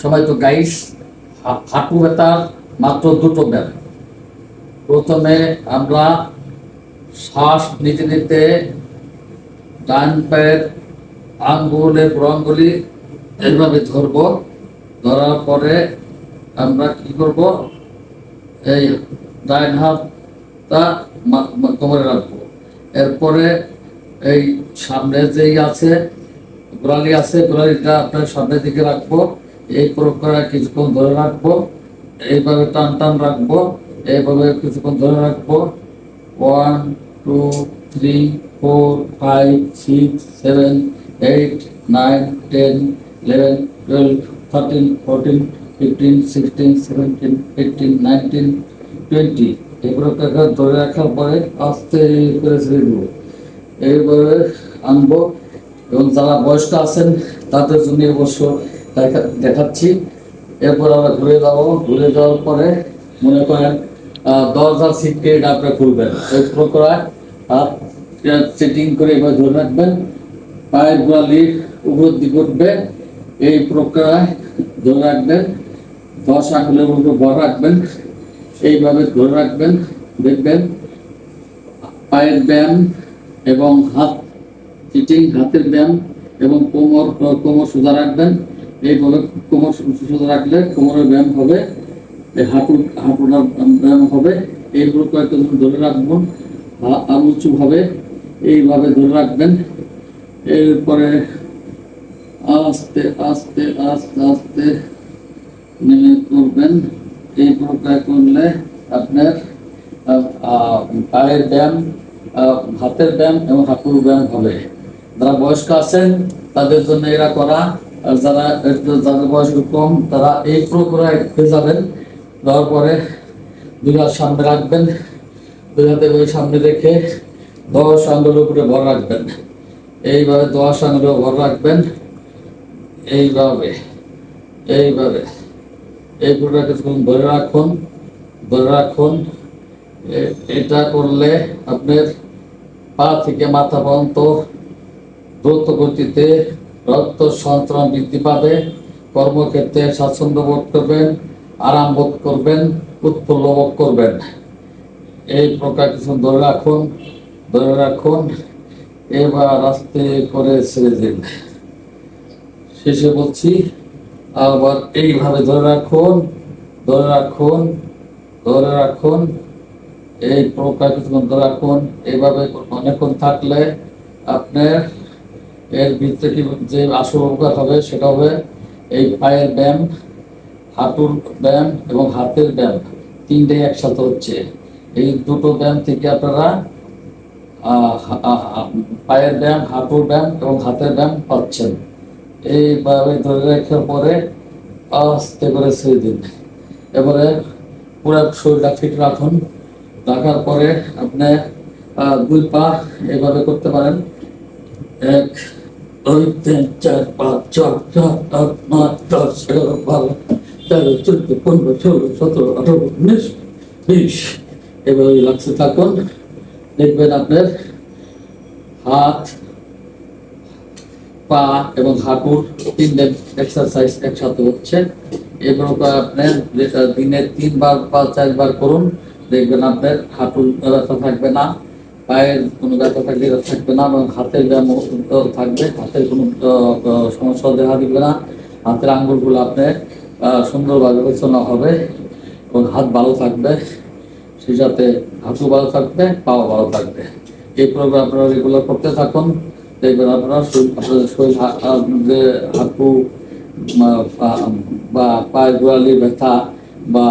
সবাই তো গাইস হাঁটু ব্যথার মাত্র দুটো ব্যায়াম। প্রথমে আমরা শ্বাস নিতে নিতে ডান পায়ের আঙ্গুলের আঙ্গুলি এইভাবে ধরব, ধরার পরে আমরা কি করব? এই ডাইন হাতটা কোমরে রাখব। এরপরে এই সামনে যেই আছে, গোড়ালি আছে, গোড়ালিটা আপনার সামনের দিকে রাখব। এই প্রকারে কিছুক্ষণ ধরে রাখব, এইভাবে টান টান রাখব, এইভাবে কিছুক্ষণ ধরে রাখব। One two three four five six seven eight nine ten eleven twelve thirteen fourteen fifteen sixteen seventeen eighteen nineteen twenty এগুলো ধরে রাখার পরে আস্তে করে ছেড়ে দেবো। এইভাবে আনব এবং যারা বয়স্ক আছেন, তাদের জন্য অবশ্য দেখাচ্ছি। এরপর আমরা ঘুরে যাব। ঘুরে যাওয়ার পরে মনে করেন সিট কেট আপনি খুলবেন। এই প্রকার সেটিং করে এবার ধরে রাখবেন। পায়ের গোড়ালি উপর দিকে উঠবে। এই প্রক্রিয়ায় ধরে রাখবেন। দশ আঙুলের উপর ভর রাখবেন। এইভাবে ধরে রাখবেন। দেখবেন, পায়ের ব্যায়াম এবং হাত চিটিং হাতের ব্যায়াম এবং কোমর কোমর সোজা রাখবেন। এইভাবে কোমর সোজা রাখলে কোমরের ব্যায়াম হবে হাঁটু হাঁটুটার ব্যায়াম হবে এইগুলো কয়েকটা ধরে রাখবেন আর উঁচু হবে এইভাবে ধরে রাখবেন। এরপরে আস্তে আস্তে আস্তে আস্তে নেমে করবেন এই প্রকার করলে আপনার পায়ের ব্যায়াম হাতের ব্যায়াম এবং হাঁটুর ব্যায়াম হবে। যারা বয়স্ক আছেন, তাদের জন্য এরা করা আর যারা যাদের বয়স কম, তারা এই প্রক্রিয়ায় হয়ে যাবেন। দেওয়ার পরে দুই হাত সামনে রাখবেন, দুই হাতে ওই সামনে রেখে দশ আঙ্গুলের উপরে ভর রাখবেন। এইভাবে দশ আঙ্গুলের ভর রাখবেন। এইভাবে এইভাবে, এই পুরোটা কিছুক্ষণ ধরে রাখুন ধরে রাখুন। এটা করলে আপনার পা থেকে মাথা পর্যন্ত দ্রুত গতিতে রক্ত সঞ্চালন বৃদ্ধি পাবে, কর্মক্ষেত্রে স্বাচ্ছন্দ্য বোধ করবেন, আরাম বোধ করবেন, উৎফুল্ল বোধ করবেন। এই প্রকার কিছু ধরে রাখুন ধরে রাখুন, এবার আস্তে করে ছেড়ে দিন। শেষে বলছি, আবার এইভাবে ধরে রাখুন ধরে রাখুন ধরে রাখুন, এই প্রকার কিছুক্ষণ ধরে রাখুন এইভাবে অনেকক্ষণ থাকলে আপনার এর কি যে উপকার হবে, সেটা হবে এই পায়ের ব্যায়াম, হাঁটুর ব্যায়াম এবং হাতের ব্যায়াম। তিনটেই একসাথে হচ্ছে। এই দুটো ব্যায়াম থেকে আপনারা পায়ের ব্যায়াম, হাঁটুর ব্যায়াম এবং হাতের ব্যায়াম পাচ্ছেন। এইভাবে ধরে রাখার পরে আস্তে করে ছেড়ে দিন। এবারে পুরো শরীরটা ফিট রাখুন। রাখার পরে আপনি দুই পা এইভাবে করতে পারেন। এক থাকুন দেখবেন আপনার হাত, পা এবং হাঁটুর তিনটে এক্সারসাইজ একসাথে হচ্ছে। এবার আপনার দিনে তিনবার বা চারবার করুন। দেখবেন আপনার হাঁটুর ব্যথা থাকবে না। পায়ের কোনো ব্যথা থাকলে থাকবে না, এবং হাতের ব্যায়াম থাকবে। হাতের কোনো সমস্যা দেখা দিবে না। হাতের আঙ্গুলগুলো আপনার সুন্দরভাবে গোছানো হবে এবং হাত ভালো থাকবে। সেই সাথে হাঁটু ভালো থাকবে, পাও ভালো থাকবে। এই প্রোগ্রাম আপনারা রেগুলার করতে থাকুন। দেখবেন আপনারা আপনাদের শরীর যে হাঁটু বা পায়ের গোড়ালির ব্যথা বা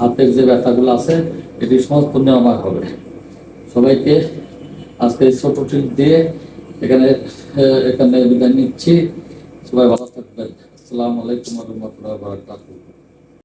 হাতের যে ব্যথাগুলো আছে, এটি সমস্ত নিরাময় হবে। সবাইকে আজকে ছোট ট্রিপ দিয়ে এখানে এখানে বিদায় নিচ্ছি। সবাই ভালো থাকবেন। আসসালামু আলাইকুম রহমতুল্লাহ বারাকাতুহ।